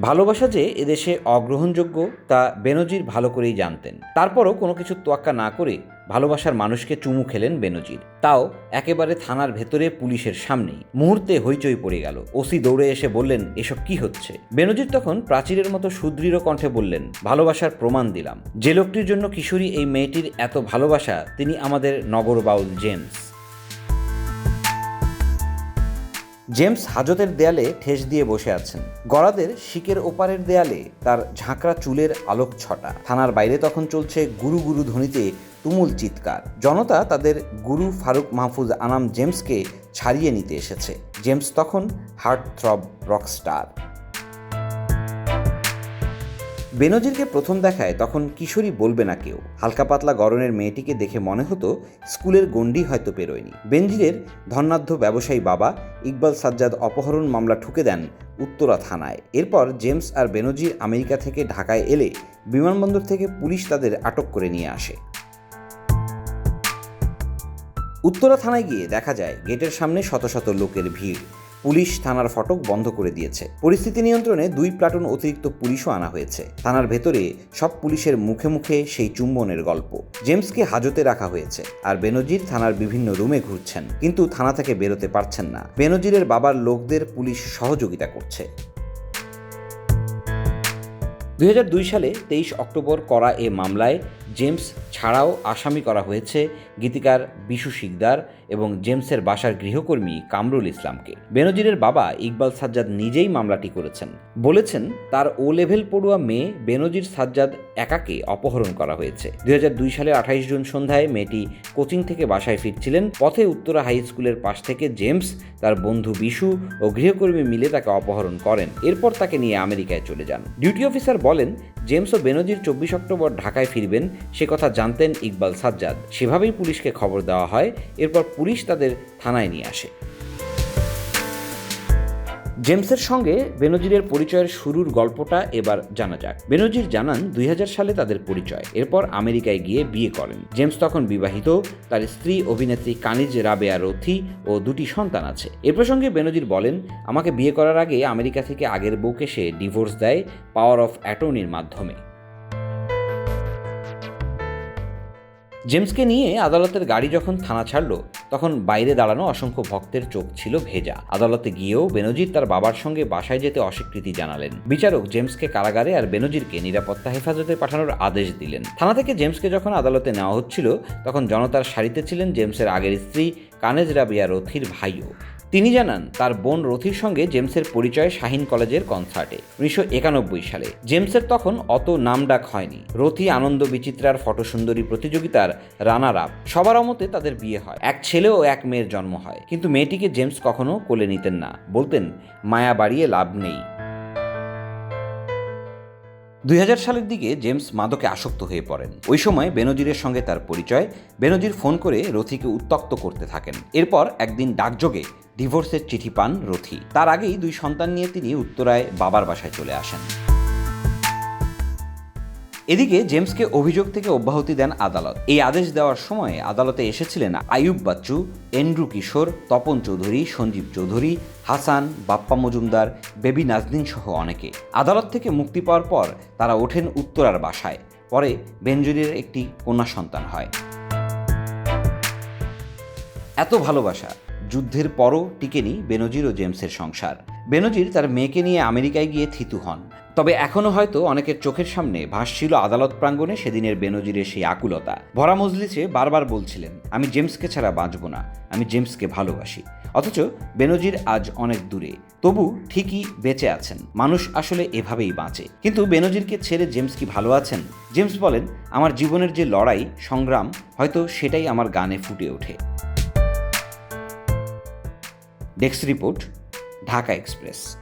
ভালোবাসা যে এদেশে অগ্রহণযোগ্য, তা বেনজির ভালো করেই জানতেন। তারপরও কোনো কিছু তোয়াক্কা না করে ভালোবাসার মানুষকে চুমু খেলেন বেনজির। তাও একেবারে থানার ভেতরে পুলিশের সামনেই। মুহূর্তে হইচই পড়ে গেল। ওসি দৌড়ে এসে বললেন, এসব কি হচ্ছে? বেনজির তখন প্রাচীরের মতো সুদৃঢ় কণ্ঠে বললেন, ভালোবাসার প্রমাণ দিলাম। যে লোকটির জন্য কিশোরী এই মেয়েটির এত ভালোবাসা, তিনি আমাদের নগর বাউল জেমস। জেমস হাজতের দেয়ালে ঠেস দিয়ে বসে আছেন। গড়াদের শিকের ওপারের দেয়ালে তার ঝাঁকড়া চুলের আলোক ছটা। থানার বাইরে তখন চলছে গুরু গুরু ধ্বনিতে তুমুল চিৎকার। জনতা তাদের গুরু ফারুক মাহফুজ আনাম জেমসকে ছাড়িয়ে নিতে এসেছে। জেমস তখন হার্ট থ্রব রকস্টার বেনজিরকে প্রথম দেখায় তখন কিশোরী বলবে না কেউ। হালকা পাতলা গরনের মেয়েটিকে দেখে মনে হতো স্কুলের গণ্ডি হয়তো পেরোয়নি। বেনজিরের ধনাঢ্য ব্যবসায়ী বাবা ইকবাল সাজ্জাদ অপহরণ মামলা ঠুকে দেন উত্তরা থানায়। এরপর জেমস আর বেনজির আমেরিকা থেকে ঢাকায় এলে বিমানবন্দর থেকে পুলিশ তাদের আটক করে নিয়ে আসে। উত্তরা থানায় গিয়ে দেখা যায়, গেটের সামনে শত শত লোকের ভিড়। পুলিশ থানার ফটক বন্ধ করে দিয়েছে। পরিস্থিতি নিয়ন্ত্রণে দুই প্লাটুন অতিরিক্ত পুলিশও আনা হয়েছে। থানার ভেতরে সব পুলিশের মুখে মুখে সেই চুম্বনের গল্প। জেমসকে হাজতে রাখা হয়েছে আর বেনজির থানার বিভিন্ন রুমে ঘুরছেন। কিন্তু থানা থেকে বেরোতে পারছেন না। বেনজিরের বাবার লোকদের পুলিশ সহযোগিতা করছে। দুই হাজার দুই সালে তেইশ অক্টোবর করা এ মামলায় জেমস ছাড়াও আসামি করা হয়েছে গীতিকার বিশু শিকদার এবং জেমসের বাসার গৃহকর্মী কামরুল ইসলামকে। বেনজিরের বাবা ইকবাল সাজ্জাদ নিজেই মামলাটি করেছেন। বলেছেন, তার ও লেভেল পড়ুয়া মেয়ে বেনজির সাজ্জাদ একাকে অপহরণ করা হয়েছে। দুই সালের আঠাইশ জুন সন্ধ্যায় মেয়েটি কোচিং থেকে বাসায় ফিরছিলেন। পথে উত্তরা হাই স্কুলের পাশ থেকে জেমস, তার বন্ধু বিশু ও গৃহকর্মী মিলে তাকে অপহরণ করেন। এরপর তাকে নিয়ে আমেরিকায় চলে যান। ডিউটি অফিসার বলেন জেমস ও বেনজির চব্বিশ অক্টোবর ঢাকায় ফিরবেন, সে কথা জানতেন ইকবাল সাজ্জাদ। সেভাবেই পুলিশকে খবর দেওয়া হয়, এরপর পুলিশ তাদের থানায় নিয়ে আসে। জেমসের সঙ্গে বেনজিরের পরিচয়ের শুরুর গল্পটা এবার জানা যাক। বেনজির জানান দুই হাজার সালে তাদের পরিচয়। এরপর আমেরিকায় গিয়ে বিয়ে করেন। জেমস তখন বিবাহিত। তার স্ত্রী অভিনেত্রী কানিজ রাবেয়া রথি ও দুটি সন্তান আছে। এ প্রসঙ্গে বেনজির বলেন, আমাকে বিয়ে করার আগে আমেরিকা থেকে আগের বউকে সে ডিভোর্স দেয় পাওয়ার অফ অ্যাটর্নির মাধ্যমে। জেমসকে নিয়ে আদালতের গাড়ি যখন থানা ছাড়ল, তখন বাইরে দাঁড়ানো অসংখ্য ভক্তের চোখ ছিল ভেজা। আদালতে গিয়েও বেনজির তার বাবার সঙ্গে বাসায় যেতে অস্বীকৃতি জানালেন। বিচারক জেমসকে কারাগারে আর বেনজিরকে নিরাপত্তা হেফাজতে পাঠানোর আদেশ দিলেন। থানা থেকে জেমসকে যখন আদালতে নেওয়া হচ্ছিল, তখন জনতার সারিতে ছিলেন জেমসের আগের স্ত্রী কানেজ রাবিয়া রথির ভাইও। তিনি জানান, তার বোন রথির সঙ্গে জেমসের পরিচয় শাহিন কলেজের কনসার্টে, উনিশশো একানব্বই সালে। জেমসের তখন অত নাম ডাক হয়নি। রথি আনন্দ বিচিত্রার ফটোসুন্দরী প্রতিযোগিতার রানার আপ সবার অমতে তাদের বিয়ে হয়। এক ছেলে ও এক মেয়ের জন্ম হয়। কিন্তু মেয়েটিকে জেমস কখনো কোলে নিতেন না। বলতেন, মায়া বাড়িয়ে লাভ নেই। দুই হাজার সালের দিকে জেমস মাদকে আসক্ত হয়ে পড়েন। ওই সময় বেনজিরের সঙ্গে তার পরিচয়। বেনজির ফোন করে রথিকে উত্তক্ত করতে থাকেন। এরপর একদিন ডাকযোগে ডিভোর্সের চিঠি পান রথি। তার আগেই দুই সন্তান নিয়ে তিনি উত্তরায় বাবার বাসায় চলে আসেন। এদিকে জেমসকে অভিযোগ থেকে অব্যাহতি দেন আদালত। এই আদেশ দেওয়ার সময় আদালতে এসেছিলেন আয়ুব বাচ্চু, এন্ড্রু কিশোর, তপন চৌধুরী, সঞ্জীব চৌধুরী, হাসান, বাপ্পা মজুমদার, বেবি নাজদিন সহ অনেকে। আদালত থেকে মুক্তি পাওয়ার পর তারা ওঠেন উত্তরার বাসায়। পরে বেঞ্জুরির একটি কন্যা সন্তান হয়। এত ভালোবাসা, যুদ্ধের পরও টিকেনি বেনজির ও জেমসের সংসার। বেনজির তার মেয়েকে নিয়ে আমেরিকায় গিয়ে থিতু হন। তবে এখনও হয়তো অনেকের চোখের সামনে ভাসছিল আদালত প্রাঙ্গণে সেদিনের বেনজিরের সেই আকুলতা। ভরা মজলিসে বারবার বলছিলেন, আমি জেমসকে ছাড়া বাঁচব না, আমি জেমসকে ভালোবাসি। অথচ বেনজির আজ অনেক দূরে। তবু ঠিকই বেঁচে আছেন। মানুষ আসলে এভাবেই বাঁচে। কিন্তু বেনজিরকে ছেড়ে জেমস কি ভালো আছেন? জেমস বলেন, আমার জীবনের যে লড়াই, সংগ্রাম, হয়তো সেটাই আমার গানে ফুটে ওঠে। Desk report, Dhaka Express.